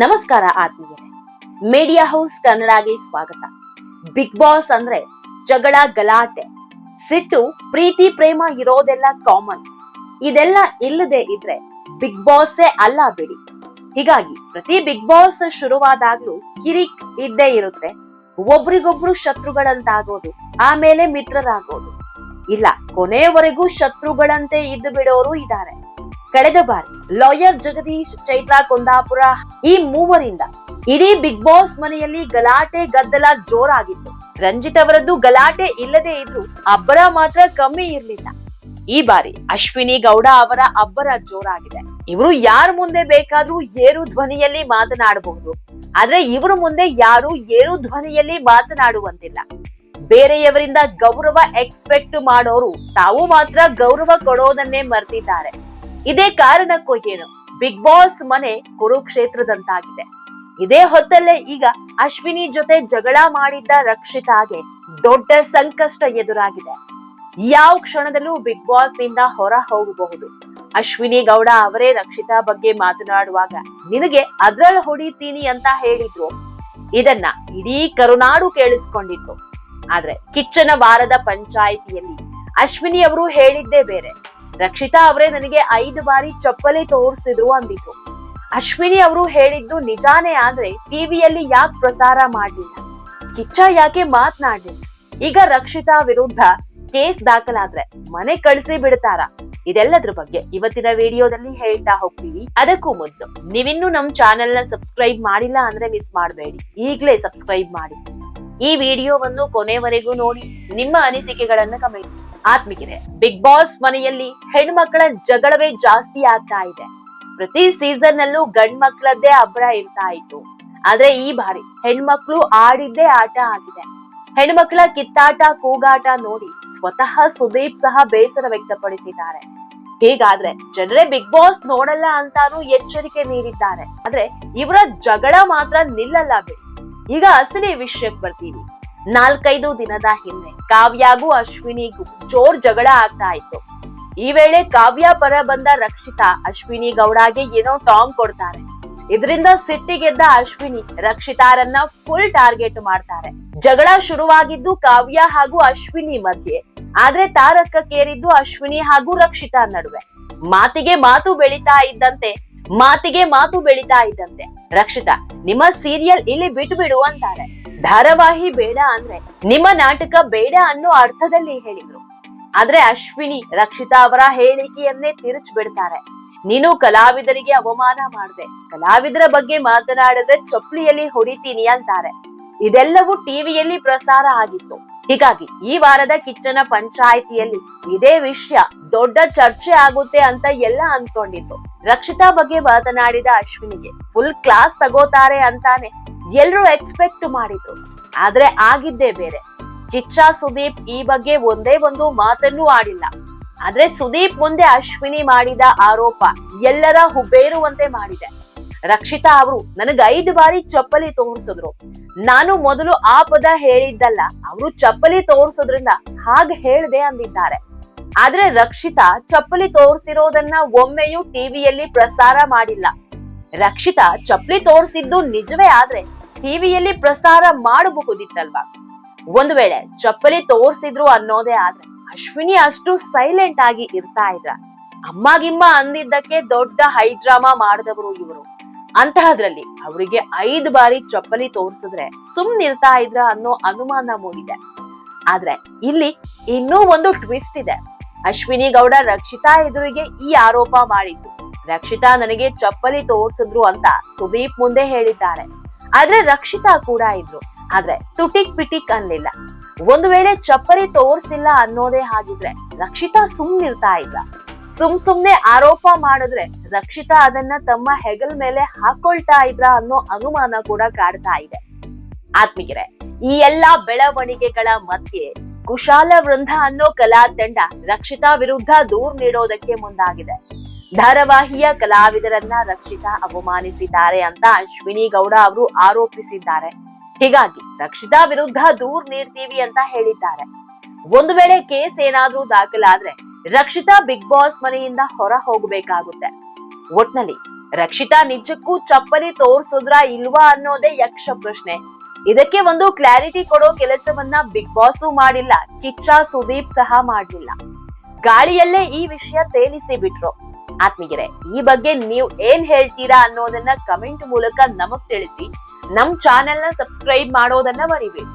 ನಮಸ್ಕಾರ ಆತ್ಮೀಯರೇ. Media house ಕನ್ನಡಗೆ ಸ್ವಾಗತ. ಬಿಗ್ ಬಾಸ್ ಅಂದ್ರೆ ಜಗಳ, ಗಲಾಟೆ. ಸಿಟ್ಟು, ಪ್ರೀತಿ, ಪ್ರೇಮ ಇರೋದೆಲ್ಲ ಕಾಮನ್ ಇದೆಲ್ಲ ಇಲ್ಲದೆ ಇದ್ರೆ ಬಿಗ್ ಬಾಸೇ ಅಲ್ಲ ಬಿಡಿ. ಹೀಗಾಗಿ ಪ್ರತಿ ಬಿಗ್ ಬಾಸ್ ಶುರುವಾದಾಗ್ಲೂ ಕಿರಿಕ್ ಇದ್ದೇ ಇರುತ್ತೆ. ಒಬ್ರಿಗೊಬ್ರು ಶತ್ರುಗಳಂತಾಗೋದು, ಆಮೇಲೆ ಮಿತ್ರರಾಗೋದು. ಇಲ್ಲ, ಕೊನೆಯವರೆಗೂ ಶತ್ರುಗಳಂತೆ ಇದ್ದು ಬಿಡೋರು ಇದ್ದಾರೆ. ಕಳೆದ ಬಾರಿ ಲಾಯರ್ ಜಗದೀಶ್ ಚೈತ್ರಾ ಕುಂದಾಪುರ ಈ ಮೂವರಿಂದ ಇಡೀ ಬಿಗ್ ಬಾಸ್ ಮನೆಯಲ್ಲಿ ಗಲಾಟೆ ಗದ್ದಲ ಜೋರಾಗಿತ್ತು. ರಂಜಿತ್ ಅವರದ್ದು ಗಲಾಟೆ ಇಲ್ಲದೆ ಇದ್ರು ಅಬ್ಬರ ಮಾತ್ರ ಕಮ್ಮಿ ಇರಲಿಲ್ಲ. ಈ ಬಾರಿ ಅಶ್ವಿನಿ ಗೌಡ ಅವರ ಅಬ್ಬರ ಜೋರಾಗಿದೆ. ಇವರು ಯಾರ ಮುಂದೆ ಬೇಕಾದ್ರೂ ಏರು ಧ್ವನಿಯಲ್ಲಿ ಮಾತನಾಡಬಹುದು. ಆದ್ರೆ ಇವರು ಮುಂದೆ ಯಾರು ಏರು ಧ್ವನಿಯಲ್ಲಿ ಮಾತನಾಡುವಂತಿಲ್ಲ. ಬೇರೆಯವರಿಂದ ಗೌರವ ಎಕ್ಸ್ಪೆಕ್ಟ್ ಮಾಡೋರು ತಾವು ಮಾತ್ರ ಗೌರವ ಕೊಡೋದನ್ನೇ ಮರ್ತಿದ್ದಾರೆ. ಇದೇ ಕಾರಣಕ್ಕೂ ಏನು? ಬಿಗ್ ಬಾಸ್ ಮನೆ ಕುರುಕ್ಷೇತ್ರದಂತಾಗಿದೆ. ಇದೇ ಹೊತ್ತಲ್ಲೇ ಈಗ ಅಶ್ವಿನಿ ಜೊತೆ ಜಗಳ ಮಾಡಿದ್ದ ರಕ್ಷಿತಾಗೆ ದೊಡ್ಡ ಸಂಕಷ್ಟ ಎದುರಾಗಿದೆ. ಯಾವ ಕ್ಷಣದಲ್ಲೂ ಬಿಗ್ ಬಾಸ್ನಿಂದ ಹೊರ ಹೋಗಬಹುದು. ಅಶ್ವಿನಿ ಗೌಡ ಅವರೇ ರಕ್ಷಿತಾ ಬಗ್ಗೆ ಮಾತನಾಡುವಾಗ ನಿನಗೆ ಅದ್ರಲ್ಲಿ ಹೊಡಿತೀನಿ ಅಂತ ಹೇಳಿದ್ರು. ಇದನ್ನ ಇಡೀ ಕರುನಾಡು ಕೇಳಿಸ್ಕೊಂಡಿತ್ತು. ಆದ್ರೆ ಕಿಚ್ಚನ ವಾರದ ಪಂಚಾಯಿತಿಯಲ್ಲಿ ಅಶ್ವಿನಿ ಅವರು ಹೇಳಿದ್ದೇ ಬೇರೆ. ರಕ್ಷಿತಾ ಅವರೇ ನನಗೆ ಐದು ಬಾರಿ ಚಪ್ಪಲಿ ತೋರಿಸಿದ್ರು ಅಂದಿದ್ರು ಅಶ್ವಿನಿ ಅವರು ಹೇಳಿದ್ದು ನಿಜಾನೇ ಆದ್ರೆ ಟಿವಿಯಲ್ಲಿ ಯಾಕೆ ಪ್ರಸಾರ ಮಾಡಲಿಲ್ಲ? ಕಿಚ್ಚ ಯಾಕೆ ಮಾತನಾಡ್ಲಿಲ್ಲ? ಈಗ ರಕ್ಷಿತಾ ವಿರುದ್ಧ ಕೇಸ್ ದಾಖಲಾದ್ರೆ ಮನೆ ಕಳಿಸಿ ಬಿಡ್ತಾರ. ಇದೆಲ್ಲದ್ರ ಬಗ್ಗೆ ಇವತ್ತಿನ ವಿಡಿಯೋದಲ್ಲಿ ಹೇಳ್ತಾ ಹೋಗ್ತೀವಿ. ಅದಕ್ಕೂ ಮೊದಲು ನೀವಿನ್ನೂ ನಮ್ ಚಾನೆಲ್ನ ಸಬ್ಸ್ಕ್ರೈಬ್ ಮಾಡಿಲ್ಲ ಅಂದ್ರೆ ಮಿಸ್ ಮಾಡಬೇಡಿ. ಈಗ್ಲೇ ಸಬ್ಸ್ಕ್ರೈಬ್ ಮಾಡಿ. ಈ ವಿಡಿಯೋವನ್ನು ಕೊನೆವರೆಗೂ ನೋಡಿ. ನಿಮ್ಮ ಅನಿಸಿಕೆಗಳನ್ನ ಕಮೆಂಟ್ ಆತ್ಮಿಕರೆ ಬಿಗ್ ಬಾಸ್ ಮನೆಯಲ್ಲಿ ಹೆಣ್ಮಕ್ಳ ಜಗಳವೇ ಜಾಸ್ತಿ ಆಗ್ತಾ ಇದೆ. ಪ್ರತಿ ಸೀಸನ್ ನಲ್ಲೂ ಗಂಡ್ ಮಕ್ಳದ್ದೇ ಅಬ್ಬರ ಇರ್ತಾ ಇತ್ತು. ಆದ್ರೆ ಈ ಬಾರಿ ಹೆಣ್ಮಕ್ಳು ಆಡಿದ್ದೇ ಆಟ ಆಗಿದೆ. ಹೆಣ್ಮಕ್ಳ ಕಿತ್ತಾಟ, ಕೂಗಾಟ ನೋಡಿ ಸ್ವತಃ ಸುದೀಪ್ ಸಹ ಬೇಸರ ವ್ಯಕ್ತಪಡಿಸಿದ್ದಾರೆ. ಹೀಗಾದ್ರೆ ಜನರೇ ಬಿಗ್ ಬಾಸ್ ನೋಡಲ್ಲ ಅಂತಾನು ಎಚ್ಚರಿಕೆ ನೀಡಿದ್ದಾರೆ. ಆದ್ರೆ ಇವರ ಜಗಳ ಮಾತ್ರ ನಿಲ್ಲಲ್ಲ ಬಿಡಿ. ಈಗ ಅಸಲಿ ವಿಷಯಕ್ಕೆ ಬರ್ತೀವಿ. ನಾಲ್ಕೈದು ದಿನದ ಹಿಂದೆ ಕಾವ್ಯಾಗೂ ಅಶ್ವಿನಿಗೂ ಜೋರ್ ಜಗಳ ಆಗ್ತಾ ಇತ್ತು. ಈ ವೇಳೆ ಕಾವ್ಯ ಪರ ಬಂದ ರಕ್ಷಿತಾ ಅಶ್ವಿನಿ ಗೌಡಗೆ ಏನೋ ಟಾಂಗ್ ಕೊಡ್ತಾರೆ. ಇದರಿಂದ ಸಿಟ್ಟಿಗೆದ್ದ ಅಶ್ವಿನಿ ರಕ್ಷಿತಾರನ್ನ ಫುಲ್ ಟಾರ್ಗೆಟ್ ಮಾಡ್ತಾರೆ. ಜಗಳ ಶುರುವಾಗಿದ್ದು ಕಾವ್ಯ ಹಾಗೂ ಅಶ್ವಿನಿ ಮಧ್ಯೆ. ಆದ್ರೆ ತಾರಕಕ್ಕೇರಿದ್ದು ಅಶ್ವಿನಿ ಹಾಗೂ ರಕ್ಷಿತಾ ನಡುವೆ. ಮಾತಿಗೆ ಮಾತು ಬೆಳಿತಾ ಇದ್ದಂತೆ, ಮಾತಿಗೆ ಮಾತು ಬೆಳಿತಾ ಇದ್ದಂತೆ. ರಕ್ಷಿತಾ, ನಿಮ್ಮ ಸೀರಿಯಲ್ ಇಲ್ಲಿ ಬಿಟ್ಟು ಬಿಡು ಅಂತಾರೆ. ಧಾರಾವಾಹಿ ಬೇಡ ಅಂದ್ರೆ ನಿಮ್ಮ ನಾಟಕ ಬೇಡ ಅನ್ನೋ ಅರ್ಥದಲ್ಲಿ ಹೇಳಿದ್ರು. ಆದ್ರೆ ಅಶ್ವಿನಿ, ರಕ್ಷಿತಾ ಅವರ ಹೇಳಿಕೆಯನ್ನೇ ತಿರುಚ್ ಬಿಡ್ತಾರೆ ನೀನು ಕಲಾವಿದರಿಗೆ ಅವಮಾನ ಮಾಡ್ದೆ. ಕಲಾವಿದರ ಬಗ್ಗೆ ಮಾತನಾಡಿದ್ರೆ ಚಪ್ಪಲಿಯಲ್ಲಿ ಹೊಡಿತೀನಿ ಅಂತಾರೆ. ಇದೆಲ್ಲವೂ ಟಿವಿಯಲ್ಲಿ ಪ್ರಸಾರ ಆಗಿತ್ತು. ಹೀಗಾಗಿ ಈ ವಾರದ ಕಿಚ್ಚನ ಪಂಚಾಯಿತಿಯಲ್ಲಿ ಇದೇ ವಿಷಯ ದೊಡ್ಡ ಚರ್ಚೆ ಆಗುತ್ತೆ ಅಂತ ಎಲ್ಲ ಅನ್ಕೊಂಡಿದ್ರು ರಕ್ಷಿತಾ ಬಗ್ಗೆ ಮಾತನಾಡಿದ ಅಶ್ವಿನಿಗೆ, ಫುಲ್ ಕ್ಲಾಸ್ ತಗೋತಾರೆ ಅಂತಾನೆ. ಎಲ್ರೂ ಎಕ್ಸ್ಪೆಕ್ಟ್ ಮಾಡಿದ್ರು. ಆದ್ರೆ ಆಗಿದ್ದೇ ಬೇರೆ. ಕಿಚ್ಚ, ಸುದೀಪ್ ಈ ಬಗ್ಗೆ ಒಂದೇ ಒಂದು ಮಾತನ್ನೂ ಆಡಿಲ್ಲ. ಆದ್ರೆ ಸುದೀಪ್ ಮುಂದೆ ಅಶ್ವಿನಿ ಮಾಡಿದ ಆರೋಪ ಎಲ್ಲರ ಹುಬ್ಬೇರುವಂತೆ ಮಾಡಿದೆ. ರಕ್ಷಿತಾ ಅವರು ನನಗ್ ಐದು ಬಾರಿ ಚಪ್ಪಲಿ ತೋರಿಸಿದ್ರು. ನಾನು ಮೊದಲು ಆ ಪದ ಹೇಳಿದ್ದಲ್ಲ, ಅವರು ಚಪ್ಪಲಿ ತೋರಿಸೋದ್ರಿಂದ ಹಾಗೆ ಹೇಳ್ದೆ ಅಂದಿದ್ದಾರೆ. ಆದ್ರೆ ರಕ್ಷಿತಾ ಚಪ್ಪಲಿ ತೋರಿಸಿರೋದನ್ನ ಒಮ್ಮೆಯೂ ಟಿವಿಯಲ್ಲಿ ಪ್ರಸಾರ ಮಾಡಿಲ್ಲ. ರಕ್ಷಿತಾ ಚಪ್ಪಲಿ ತೋರಿಸಿದ್ದು ನಿಜವೇ ಆದ್ರೆ ಟಿವಿಯಲ್ಲಿ ಪ್ರಸಾರ ಮಾಡಬಹುದಿತ್ತಲ್ವಾ? ಒಂದು ವೇಳೆ ಚಪ್ಪಲಿ ತೋರ್ಸಿದ್ರು ಅನ್ನೋದೇ ಆದ್ರೆ ಅಶ್ವಿನಿ ಅಷ್ಟು ಸೈಲೆಂಟ್ ಆಗಿ ಇರ್ತಾ ಇದ್ರ. ಅಮ್ಮಗಿಮ್ಮ ಅಂದಿದ್ದಕ್ಕೆ ದೊಡ್ಡ ಹೈಡ್ರಾಮಾ ಮಾಡಿದವರು ಇವರು. ಅಂತಹದ್ರಲ್ಲಿ ಅವರಿಗೆ ಐದು ಬಾರಿ ಚಪ್ಪಲಿ ತೋರಿಸಿದ್ರೆ ಸುಮ್ನಿರ್ತಾ ಇದ್ರ ಅನ್ನೋ ಅನುಮಾನ ಮೂಡಿದೆ. ಆದ್ರೆ ಇಲ್ಲಿ ಇನ್ನೂ ಒಂದು ಟ್ವಿಸ್ಟ್ ಇದೆ. ಅಶ್ವಿನಿ ಗೌಡ ರಕ್ಷಿತಾ ಎದುರಿಗೆ ಈ ಆರೋಪ ಮಾಡಿದ್ದು. ರಕ್ಷಿತಾ ನನಗೆ ಚಪ್ಪಲಿ ತೋರ್ಸಿದ್ರು ಅಂತ ಸುದೀಪ್ ಮುಂದೆ ಹೇಳಿದ್ದಾರೆ. ಆದ್ರೆ ರಕ್ಷಿತಾ ಕೂಡ ಇದ್ರು. ಆದ್ರೆ ತುಟಿಕ್ ಪಿಟಿಕ್ ಅನ್ಲಿಲ್ಲ. ಒಂದು ವೇಳೆ ಚಪ್ಪರಿ ತೋರ್ಸಿಲ್ಲ ಅನ್ನೋದೇ ಹಾಗಿದ್ರೆ ರಕ್ಷಿತಾ ಸುಮ್ನಿರ್ತಾ ಇಲ್ಲ. ಸುಮ್ ಸುಮ್ನೆ ಆರೋಪ ಮಾಡಿದ್ರೆ ರಕ್ಷಿತಾ ಅದನ್ನ ತಮ್ಮ ಹೆಗಲ್ ಮೇಲೆ ಹಾಕೊಳ್ತಾ ಇದ್ರ ಅನ್ನೋ ಅನುಮಾನ ಕೂಡ ಕಾಡ್ತಾ ಇದೆ. ಆತ್ಮಿಕರೆ, ಈ ಎಲ್ಲಾ ಬೆಳವಣಿಗೆಗಳ ಮಧ್ಯೆ ಕುಶಾಲ ವೃಂದ ಅನ್ನೋ ಕಲಾ ತಂಡ ರಕ್ಷಿತಾ ವಿರುದ್ಧ ದೂರ್ ನೀಡೋದಕ್ಕೆ ಮುಂದಾಗಿದೆ. ಧಾರಾವಾಹಿಯ ಕಲಾವಿದರನ್ನ ರಕ್ಷಿತಾ, ಅವಮಾನಿಸಿದ್ದಾರೆ ಅಂತ ಅಶ್ವಿನಿ ಗೌಡ ಅವರು ಆರೋಪಿಸಿದ್ದಾರೆ. ಹೀಗಾಗಿ ರಕ್ಷಿತಾ ವಿರುದ್ಧ ದೂರ್ ನೀಡ್ತೀವಿ ಅಂತ ಹೇಳಿದ್ದಾರೆ. ಒಂದು ವೇಳೆ ಕೇಸ್ ಏನಾದ್ರೂ ದಾಖಲಾದ್ರೆ ರಕ್ಷಿತಾ ಬಿಗ್ ಬಾಸ್ ಮನೆಯಿಂದ ಹೊರ ಹೋಗಬೇಕಾಗುತ್ತೆ. ಒಟ್ನಲ್ಲಿ ರಕ್ಷಿತಾ ನಿಜಕ್ಕೂ ಚಪ್ಪಲಿ ತೋರ್ಸುದ್ರ ಇಲ್ವಾ ಅನ್ನೋದೇ ಯಕ್ಷ ಪ್ರಶ್ನೆ. ಇದಕ್ಕೆ ಒಂದು ಕ್ಲಾರಿಟಿ ಕೊಡೋ ಕೆಲಸವನ್ನ ಬಿಗ್ ಬಾಸ್ ಮಾಡಿಲ್ಲ, ಕಿಚ್ಚ ಸುದೀಪ್ ಸಹ ಮಾಡಲಿಲ್ಲ. ಗಾಳಿಯಲ್ಲೇ ಈ ವಿಷಯ ತೇಲಿಸಿ ಬಿಟ್ರು. ಆತ್ಮೀಗೆರೆ ಈ ಬಗ್ಗೆ ನೀವು ಏನ್ ಹೇಳ್ತೀರಾ ಅನ್ನೋದನ್ನ ಕಮೆಂಟ್ ಮೂಲಕ ನಮಗ್ ತಿಳಿಸಿ. ನಮ್ ಚಾನೆಲ್ನ ಸಬ್ಸ್ಕ್ರೈಬ್ ಮಾಡೋದನ್ನ ಮರಿಬೇಡಿ.